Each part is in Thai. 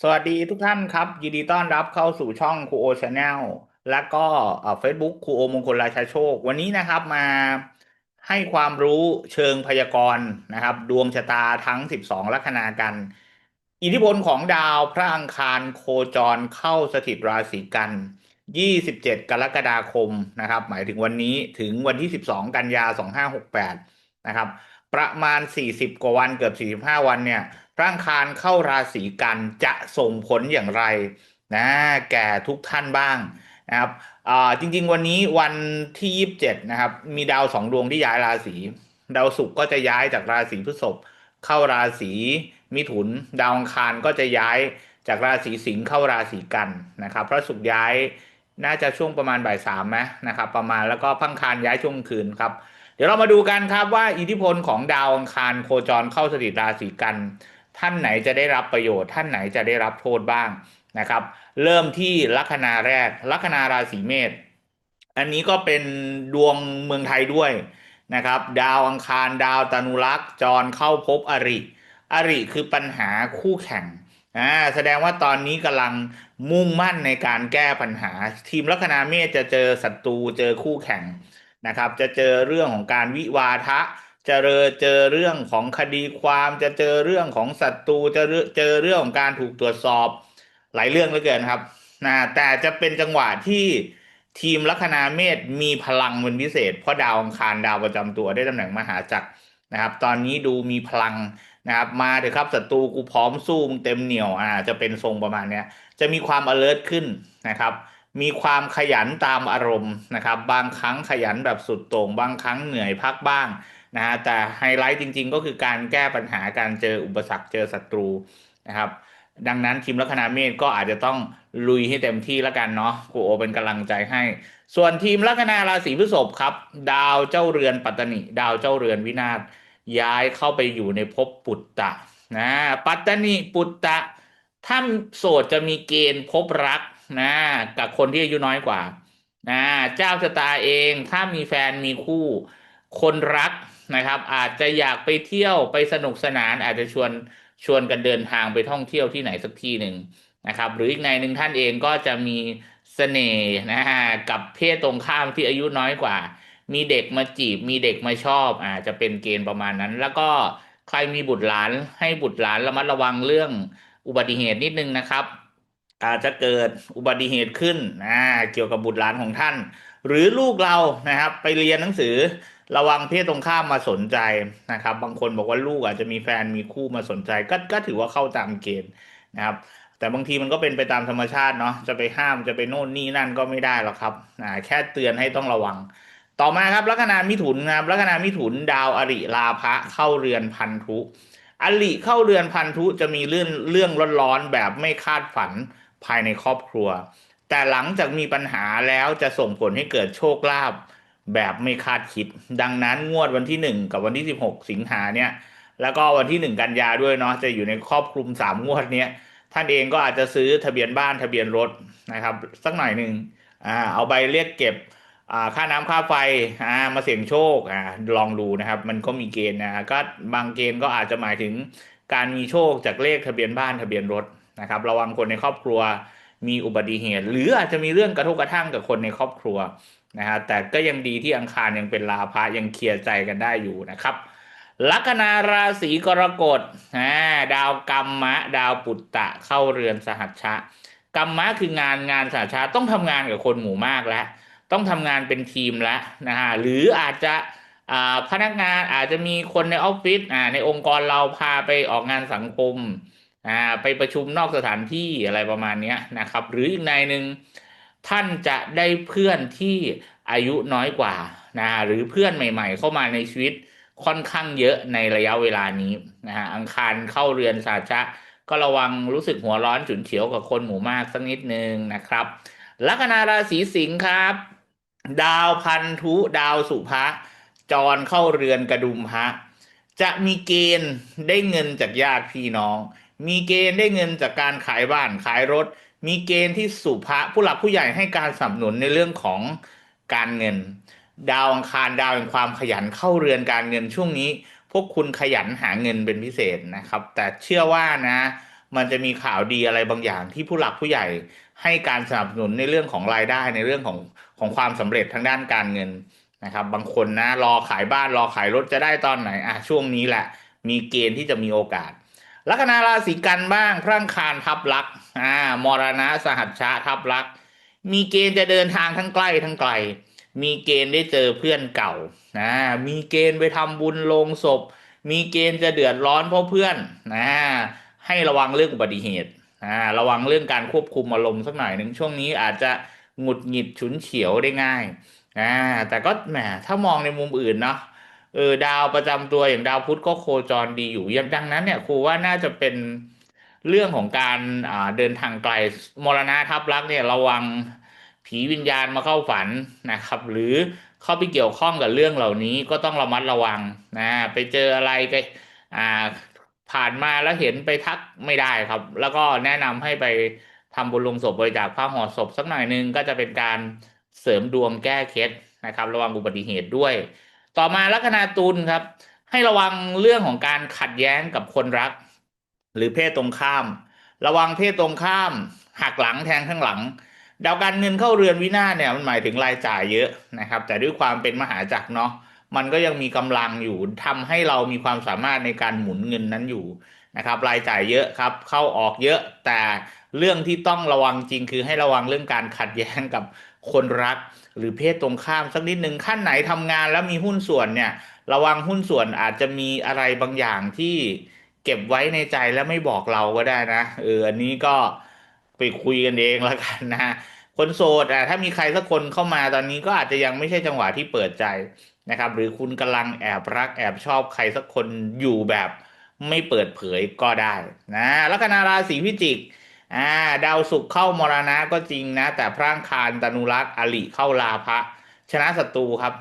สวัสดีทุกท่านครับ ยินดีต้อนรับเข้าสู่ช่องครูโอชาแนลและก็เฟซบุ๊กครูโอมงคลราชาโชค วันนี้นะครับมาให้ความรู้เชิงพยากรณ์นะครับ ดวงชะตาทั้ง 12 ลัคนากัน อิทธิพลของดาวพระอังคารโคจรเข้าสถิตราศีกัน 27 กรกฎาคมนะครับ หมายถึงวันนี้ถึงวันที่ 12 กันยา 2568 นะครับ ประมาณ 40 กว่าวันเกือบ 45 วันเนี่ยพระอังคารเข้าราศีกันจะส่งผลอย่างไรนะแก่ทุกท่านบ้างนะครับอ่าจริงๆวันนี้วันที่ 27 นะครับ มีดาวสองดวงที่ย้ายราศีดาวศุกร์ก็จะย้ายจากราศีพฤษภเข้าราศีมิถุน ดาวอังคารก็จะย้ายจากราศีสิงห์เข้าราศีกันนะครับ พระศุกร์ย้ายน่าจะช่วงประมาณบ่ายสามไหมนะครับ ประมาณแล้วก็พังคารย้ายช่วงคืนครับ เดี๋ยวเรามาดูกันครับว่าอิทธิพลของดาวอังคารโคจรเข้าสถิตราศีกัน ท่านไหนจะได้รับประโยชน์ ท่านไหนจะได้รับโทษบ้างนะครับ เริ่มที่ลัคนาแรกลัคนาราศีเมษอันนี้ก็เป็นดวงเมืองไทยด้วยนะครับ ดาวอังคารดาวตนุรักษ์จรเข้าพบอริอริคือปัญหาคู่แข่งอ่าแสดงว่าตอนนี้กำลังมุ่งมั่นในการแก้ปัญหา ทีมลัคนาเมษจะเจอศัตรูเจอคู่แข่ง นะครับ จะเจอเรื่องของการวิวาทะ จะเจอเจอเรื่องของคดีความ จะเจอเรื่องของศัตรู จะเจอเรื่องของการถูกตรวจสอบหลายเรื่องเหลือเกินครับนะแต่จะเป็นจังหวะที่ทีมลัคนาเมษมีพลังเป็นพิเศษ เพราะดาวอังคารดาวประจำตัวได้ตำแหน่งมหาจักรนะครับ ตอนนี้ดูมีพลังนะครับ มาเถอะครับศัตรูกูพร้อมสู้มึงเต็มเหนียวอ่าจะเป็นทรงประมาณเนี้ย จะมีความ alert ขึ้นนะครับ มีความขยันตามอารมณ์นะครับ บางครั้งขยันแบบสุดโต่งบางครั้งเหนื่อยพักบ้างนะฮะแต่ไฮไลท์จริง ๆ ก็คือการแก้ปัญหาการเจออุปสรรคเจอศัตรูนะครับ ดังนั้นทีมลัคนาเมษก็อาจจะต้องลุยให้เต็มที่แล้วกันเนาะครูโอเป็นกำลังใจให้ ส่วนทีมลัคนาราศีพฤษภครับ ดาวเจ้าเรือนปัตตนิดาวเจ้าเรือนวินาศย้ายเข้าไปอยู่ในภพปุตตะนะปัตตนิปุตตะถ้าโสดจะมีเกณฑ์พบรัก นะกับคนที่อายุน้อยกว่านะเจ้าชะตาเองถ้ามีแฟนมีคู่ คนรักนะครับ อาจจะอยากไปเที่ยวไปสนุกสนาน อาจจะชวนชวนกันเดินทางไปท่องเที่ยวที่ไหนสักที่หนึ่งนะครับ หรืออีกในหนึ่งท่านเองก็จะมีเสน่ห์นะฮะกับเพศตรงข้ามที่อายุน้อยกว่า มีเด็กมาจีบ มีเด็กมาชอบ อาจจะเป็นเกณฑ์ประมาณนั้น แล้วก็ใครมีบุตรหลานให้บุตรหลานระมัดระวังเรื่องอุบัติเหตุนิดนึงนะครับ อาจจะเกิดอุบัติเหตุขึ้นนะเกี่ยวกับบุตรหลานของท่าน หรือลูกเรานะครับ ไปเรียนหนังสือระวังเพศตรงข้ามมาสนใจนะครับ บางคนบอกว่าลูกอาจจะมีแฟนมีคู่มาสนใจ ก็ก็ถือว่าเข้าตามเกณฑ์นะครับ แต่บางทีมันก็เป็นไปตามธรรมชาติเนาะจะไปห้ามจะไปโน่นนี่นั่นก็ไม่ได้หรอกครับอ่าแค่เตือนให้ต้องระวัง ต่อมาครับลัคนามิถุนครับลัคนามิถุนดาวอริลาภะเข้าเรือนพันธุอริเข้าเรือนพันธุจะมีเรื่องเรื่องร้อนๆแบบไม่คาดฝัน ภายในครอบครัว แต่หลังจากมีปัญหาแล้วจะส่งผลให้เกิดโชคลาภแบบไม่คาดคิด ดังนั้นงวดวันที่ 1 กับวันที่ 16 สิงหาเนี่ยแล้วก็วันที่ 1 กันยาด้วยเนาะจะอยู่ในครอบคลุม 3 งวดเนี้ยท่านเองก็อาจจะซื้อทะเบียนบ้านทะเบียนรถนะครับ สักหน่อยหนึ่งอ่าเอาใบเรียกเก็บอ่าค่าน้ำค่าไฟอ่ามาเสี่ยงโชคอ่าลองดูนะครับ มันก็มีเกณฑ์นะก็บางเกณฑ์ก็อาจจะหมายถึงการมีโชคจากเลขทะเบียนบ้านทะเบียนรถ นะครับระวังคนในครอบครัวมีอุบัติเหตุ หรืออาจจะมีเรื่องกระทบกระทั่งกับคนในครอบครัวนะฮะแต่ก็ยังดีที่อังคารยังเป็นลาภะยังเคลียร์ใจกันได้อยู่นะครับลัคนาราศีกรกฎดาวกรรมะ ดาวปุตตะเข้าเรือนสหัชชะกรรมะคืองานงานสหัชชะต้องทำงานกับคนหมู่มากแล้ว ต้องทำงานเป็นทีมแล้วนะฮะหรืออาจจะพนักงานอาจจะมีคนในออฟฟิศในองค์กรเราพาไปออกงานสังคม ไปประชุมนอกสถานที่อะไรประมาณนี้นะครับ หรืออีกในหนึ่งท่านจะได้เพื่อนที่อายุน้อยกว่านะหรือเพื่อนใหม่ ๆ เข้ามาในชีวิตค่อนข้างเยอะในระยะเวลานี้นะฮะอังคารเข้าเรือนสาชะ ก็ระวังรู้สึกหัวร้อนฉุนเฉียวกับคนหมู่มากสักนิดนึงนะครับลัคนาราศีสิงห์ครับ ดาวพันธุดาวสุภะจรเข้าเรือนกระดุมพระจะมีเกณฑ์ได้เงินจากญาติพี่น้อง มีเกณฑ์ได้เงินจากการขายบ้านขายรถ มีเกณฑ์ที่สุภะผู้หลักผู้ใหญ่ให้การสนับสนุนในเรื่องของการเงิน ดาวอังคารดาวแห่งความขยันเข้าเรือนการเงินช่วงนี้ พวกคุณขยันหาเงินเป็นพิเศษนะครับ แต่เชื่อว่านะ มันจะมีข่าวดีอะไรบางอย่างที่ผู้หลักผู้ใหญ่ให้การสนับสนุนในเรื่องของรายได้ในเรื่องของของความสำเร็จทางด้านการเงินนะครับ บางคนนะรอขายบ้านรอขายรถจะได้ตอนไหนอะช่วงนี้แหละ มีเกณฑ์ที่จะมีโอกาส ลัคนาราศีกันบ้าง พระอังคารทับลักอ่ามรณะสหัชชะทับลัก มีเกณฑ์จะเดินทางทั้งใกล้ทั้งไกล มีเกณฑ์ได้เจอเพื่อนเก่านะมีเกณฑ์ไปทำบุญลงศพ มีเกณฑ์จะเดือดร้อนเพราะเพื่อนนะให้ระวังเรื่องอุบัติเหตุอ่าระวังเรื่องการควบคุมอารมณ์สักหน่อยหนึ่งช่วงนี้อาจจะหงุดหงิดฉุนเฉียวได้ง่ายอ่าแต่ก็แหมถ้ามองในมุมอื่นเนาะ เออดาวประจำตัวอย่างดาวพุธก็โคจรดีอยู่ยังดังนั้นเนี่ยครูว่าน่าจะเป็นเรื่องของการอ่าเดินทางไกลมรณะทับลักเนี่ยระวังผีวิญญาณมาเข้าฝันนะครับ หรือเข้าไปเกี่ยวข้องกับเรื่องเหล่านี้ก็ต้องระมัดระวังนะไปเจออะไรไปอ่าผ่านมาแล้วเห็นไปทักไม่ได้ครับ แล้วก็แนะนำให้ไปทำบุญลงศพบริจาคผ้าห่อศพสักหน่อยนึงก็จะเป็นการเสริมดวงแก้เคล็ดนะครับ ระวังอุบัติเหตุด้วย ต่อมาลัคนาตุลครับ ให้ระวังเรื่องของการขัดแย้งกับคนรัก หรือเพศตรงข้าม ระวังเพศตรงข้ามหักหลังแทงข้างหลัง ดาวการเงินเข้าเรือนวินาศเนี่ยมันหมายถึงรายจ่ายเยอะนะครับ แต่ด้วยความเป็นมหาจักรเนาะมันก็ยังมีกำลังอยู่ทำให้เรามีความสามารถในการหมุนเงินนั้นอยู่นะครับรายจ่ายเยอะครับเข้าออกเยอะ แต่เรื่องที่ต้องระวังจริงคือให้ระวังเรื่องการขัดแย้งกับคนรัก หรือเพศตรงข้ามสักนิดหนึ่งขั้นไหนทำงานแล้วมีหุ้นส่วนเนี่ย ระวังหุ้นส่วนอาจจะมีอะไรบางอย่างที่เก็บไว้ในใจแล้วไม่บอกเราก็ได้นะเอออันนี้ก็ไปคุยกันเองแล้วกันนะคนโสดอะถ้ามีใครสักคนเข้ามาตอนนี้ก็อาจจะยังไม่ใช่จังหวะที่เปิดใจนะครับ หรือคุณกำลังแอบรักแอบชอบใครสักคนอยู่แบบไม่เปิดเผยก็ได้นะลัคนาราศีพิจิก อ่าดาวศุกร์เข้ามรณะก็จริงนะ แต่พร่างคารตนุรักษ์อลิเข้าลาภะชนะศัตรูครับ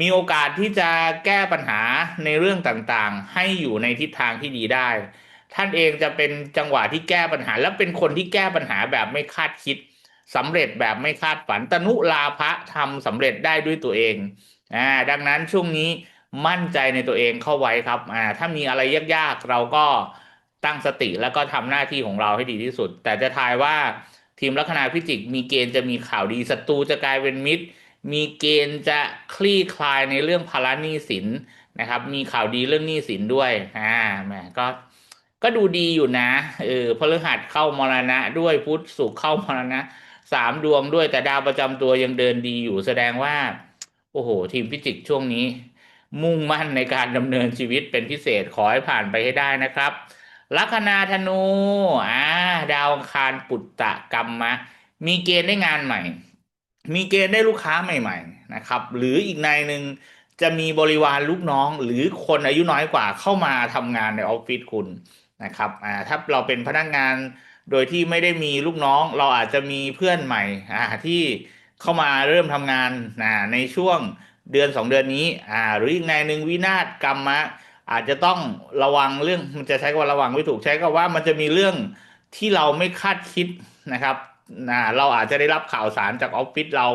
มีโอกาสที่จะแก้ปัญหาในเรื่องต่างๆ ให้อยู่ในทิศทางที่ดีได้ ท่านเองจะเป็นจังหวะที่แก้ปัญหา และเป็นคนที่แก้ปัญหาแบบไม่คาดคิดสำเร็จแบบไม่คาดฝันตนุลาภะทำสำเร็จได้ด้วยตัวเองอ่าดังนั้นช่วงนี้มั่นใจในตัวเองเข้าไว้ครับอ่าถ้ามีอะไรยากๆ เราก็ ตั้งสติแล้วก็ทำหน้าที่ของเราให้ดีที่สุด แต่จะทายว่าทีมลัคนาพิจิก มีเกณฑ์จะมีข่าวดีศัตรูจะกลายเป็นมิตร มีเกณฑ์จะคลี่คลายในเรื่องภาระหนี้สินนะครับ มีข่าวดีเรื่องหนี้สินด้วยอ่าแหมก็ก็ดูดีอยู่นะเออพฤหัสเข้ามรณะด้วยพุธสุขเข้ามรณะสามดวงด้วยแต่ดาวประจำตัวยังเดินดีอยู่แสดงว่า โอ้โห ทีมพิจิกช่วงนี้ มุ่งมั่นในการดำเนินชีวิตเป็นพิเศษขอให้ผ่านไปให้ได้นะครับ ลัคนาธนูอ่าดาวคารปุตตะกรรมมะมีเกณฑ์ได้งานใหม่ มีเกณฑ์ได้ลูกค้าใหม่ๆนะครับ หรืออีกในหนึ่งจะมีบริวารลูกน้อง หรือคนอายุน้อยกว่าเข้ามาทำงานในออฟฟิศคุณนะครับอ่าถ้าเราเป็นพนักงานโดยที่ไม่ได้มีลูกน้อง เราอาจจะมีเพื่อนใหม่อ่าที่เข้ามาเริ่มทำงานนะในช่วงเดือนสองเดือนนี้อ่าหรืออีกในหนึ่งวินาศกรรมะ อาจจะต้องระวังเรื่องมันจะใช้คำว่าระวังไม่ถูกใช้คำว่ามันจะมีเรื่องที่เราไม่คาดคิดนะครับนะเราอาจจะได้รับข่าวสารจากออฟฟิศเรา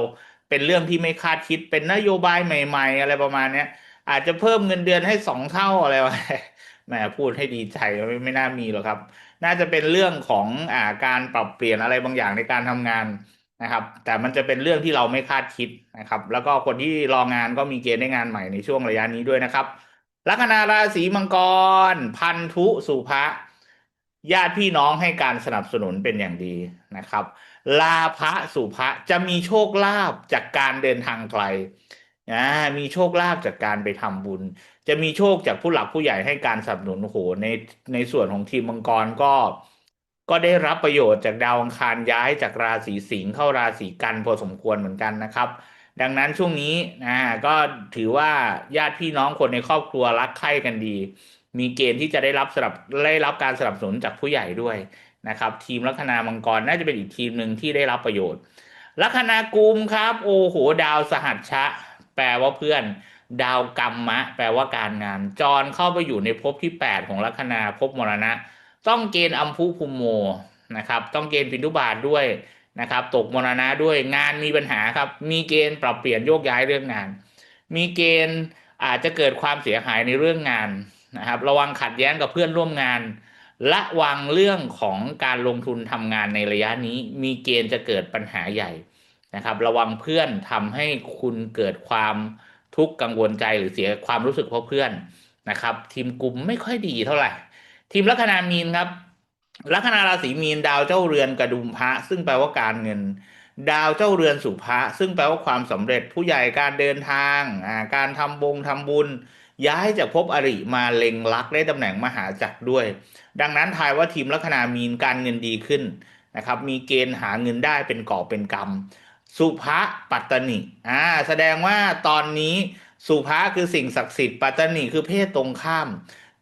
เป็นเรื่องที่ไม่คาดคิดเป็นนโยบายใหม่ ๆ อะไรประมาณเนี้ยอาจจะเพิ่มเงินเดือนให้สองเท่าอะไรวะแหมพูดให้ดีใจไม่ไม่น่ามีหรอกครับ น่าจะเป็นเรื่องของอ่าการปรับเปลี่ยนอะไรบางอย่างในการทำงานนะครับ แต่มันจะเป็นเรื่องที่เราไม่คาดคิดนะครับ แล้วก็คนที่รองานก็มีเกณฑ์ได้งานใหม่ในช่วงระยะนี้ด้วยนะครับ ลัคนาราศีมังกร พันธุสุภะญาติพี่น้องให้การสนับสนุนเป็นอย่างดีนะครับ ลาภะสุภะจะมีโชคลาภจากการเดินทางไกลอ่ามีโชคลาภจากการไปทำบุญ จะมีโชคจากผู้หลักผู้ใหญ่ให้การสนับสนุนโอ้โหในในส่วนของทีมมังกรก็ก็ได้รับประโยชน์จากดาวอังคารย้ายจากราศีสิงห์เข้าราศีกันพอสมควรเหมือนกันนะครับ ดังนั้นช่วงนี้นะก็ถือว่าญาติพี่น้องคนในครอบครัวรักใคร่กันดี มีเกณฑ์ที่จะได้รับสนับได้รับการสนับสนุนจากผู้ใหญ่ด้วยนะครับ ทีมลัคนามังกรน่าจะเป็นอีกทีมหนึ่งที่ได้รับประโยชน์ ลัคนากุมครับ โอ้โห ดาวสหัชชะ แปลว่าเพื่อน ดาวกรรมะ แปลว่าการงาน จรเข้าไปอยู่ในภพที่ 8 ของลัคนาภพมรณะ ต้องเกณฑ์อัมพุภูมโมนะครับ ต้องเกณฑ์ปินทุบาทด้วย นะครับ ตกมรณะด้วยงานมีปัญหาครับ มีเกณฑ์ปรับเปลี่ยนโยกย้ายเรื่องงาน มีเกณฑ์อาจจะเกิดความเสียหายในเรื่องงานนะครับ ระวังขัดแย้งกับเพื่อนร่วมงานระวังเรื่องของการลงทุนทำงานในระยะนี้ มีเกณฑ์จะเกิดปัญหาใหญ่นะครับ ระวังเพื่อนทำให้คุณเกิดความทุกข์กังวลใจหรือเสียความรู้สึกเพราะเพื่อนนะครับ ทีมกลุ่มไม่ค่อยดีเท่าไหร่ ทีมลัคนามีนครับ ลัคนาราศีมีนดาวเจ้าเรือนกระดุมพระ ซึ่งแปลว่าการเงิน ดาวเจ้าเรือนสุภะซึ่งแปลว่าความสำเร็จผู้ใหญ่การเดินทางการทำบงทำบุญ ย้ายจากภพอริมาเล็งลักได้ตำแหน่งมหาจักรด้วย ดังนั้นทายว่าทีมลัคนามีนการเงินดีขึ้นนะครับมีเกณฑ์หาเงินได้เป็นกอบเป็นกำสุภะปัตตนิอ่าแสดงว่าตอนนี้สุภะคือสิ่งศักดิ์สิทธิ์ปัตตนิคือเพศตรงข้าม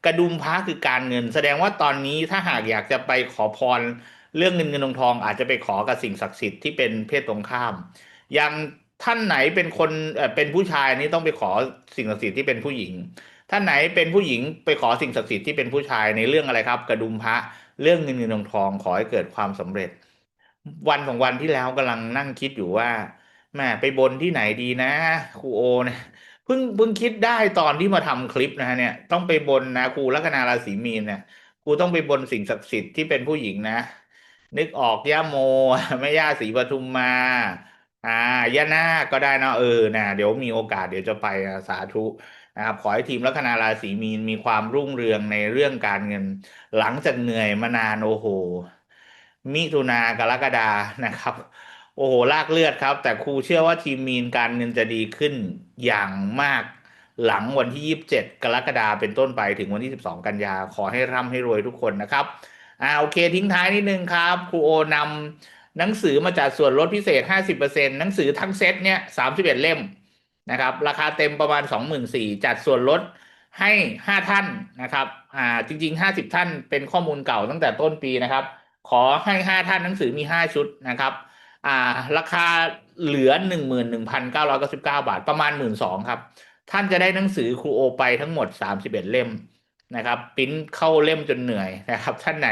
กระดุมพระคือการเงิน แสดงว่าตอนนี้ถ้าหากอยากจะไปขอพรเรื่องเงินเงินทองทอง อาจจะไปขอกับสิ่งศักดิ์สิทธิ์ที่เป็นเพศตรงข้าม อย่างท่านไหนเป็นคนเป็นผู้ชายนี่ต้องไปขอสิ่งศักดิ์สิทธิ์ที่เป็นผู้หญิง ท่านไหนเป็นผู้หญิงไปขอสิ่งศักดิ์สิทธิ์ที่เป็นผู้ชายในเรื่องอะไรครับ กระดุมพระเรื่องเงินเงินทองทองขอให้เกิดความสำเร็จ วันของวันที่แล้วกำลังนั่งคิดอยู่ว่าแม่ไปบนที่ไหนดีนะครูโอเนี่ย เพิ่งเพิ่งคิดได้ตอนที่มาทำคลิปนะฮะเนี่ยต้องไปบนนะครูลัคนาราศีมีนเนี่ยครูต้องไปบนสิ่งศักดิ์สิทธิ์ที่เป็นผู้หญิงนะ นึกออกย่าโมแม่ย่าศรีปทุมมา อ่าย่านาก็ได้นะเออนะเดี๋ยวมีโอกาสเดี๋ยวจะไปนะสาธุนะครับขอให้ทีมลัคนาราศีมีนมีความรุ่งเรืองในเรื่องการเงิน หลังจากเหนื่อยมานานโอ้โหมิถุนากรกฎานะครับ โอ้โหลากเลือดครับ แต่ครูเชื่อว่าทีมมีนการเงินจะดีขึ้นอย่างมากหลังวันที่ 27 กรกฎาเป็นต้นไปถึงวันที่ 12 กันยาขอให้ร่ำให้รวยทุกคนนะครับอ่าโอเคทิ้งท้ายนิดนึงครับ ครูโอนำหนังสือมาจัดส่วนลดพิเศษ 50%หนังสือทั้งเซตเนี่ย 31 เล่มนะครับ ราคาเต็มประมาณ 24,000จัดส่วนลดให้ 5 ท่านนะครับอ่าจริง ๆ 50 ท่านเป็นข้อมูลเก่าตั้งแต่ต้นปีนะครับ ขอให้ 5 ท่านหนังสือมี 5 ชุดนะครับ อ่า ราคาเหลือ11,999บเก้าบาทประมาณ12,000ครับ ท่านจะได้หนังสือครูโอไปทั้งหมด31เอ็ดเล่มนะครับปิ้นเข้าเล่มจนเหนื่อยนะครับ ท่านไหน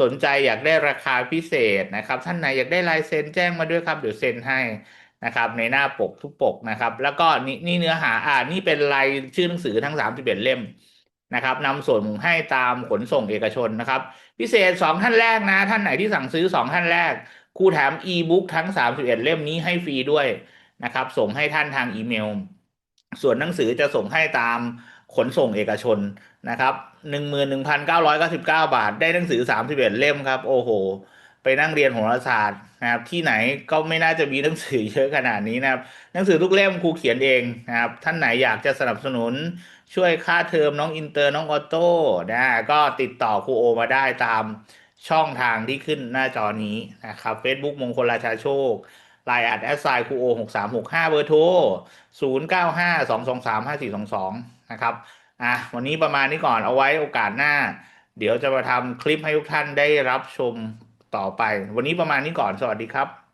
สนใจอยากได้ราคาพิเศษนะครับ ท่านไหนอยากได้ลายเซ็นแจ้งมาด้วยครับเดี๋ยวเซ็นให้นะครับ ในหน้าปกทุกปกนะครับ แล้วก็นี่นี่เนื้อหาอ่านี่เป็นลายชื่อหนังสือทั้ง31เอ็ดเล่มนะครับนำส่งให้ตามขนส่งเอกชนนะครับ พิเศษ2ท่านแรกนะ ท่านไหนที่สั่งซื้อ2ท่านแรก ครูแถมอีบุ๊กทั้ง 31 เล่มนี้ให้ฟรีด้วยนะครับ ส่งให้ท่านทางอีเมล ส่วนหนังสือจะส่งให้ตามขนส่งเอกชนนะครับหนึ่งหมื่นหนึ่งพันเก้าร้อยเก้าสิบเก้าบาท ได้หนังสือสามสิบเอ็ดเล่มครับ โอ้โห ไปนั่งเรียนโหราศาสตร์นะครับ ที่ไหนก็ไม่น่าจะมีหนังสือเยอะขนาดนี้นะครับ หนังสือทุกเล่มครูเขียนเองนะครับ ท่านไหนอยากจะสนับสนุน ช่วยค่าเทอมน้องอินเตอร์น้องออโต้นะก็ติดต่อครูโอมาได้ตาม ช่องทางที่ขึ้นหน้าจอนี้นะครับ Facebook มงคลราชาโชคไลน์แอดแอสไซน์ครูโอหกสามหกห้าเบอร์โทรศูนย์เก้าห้าสองสองสามห้าสี่สองสองนะครับอะวันนี้ประมาณนี้ก่อนเอาไว้โอกาสหน้า เดี๋ยวจะมาทำคลิปให้ทุกท่านได้รับชมต่อไป วันนี้ประมาณนี้ก่อนสวัสดีครับ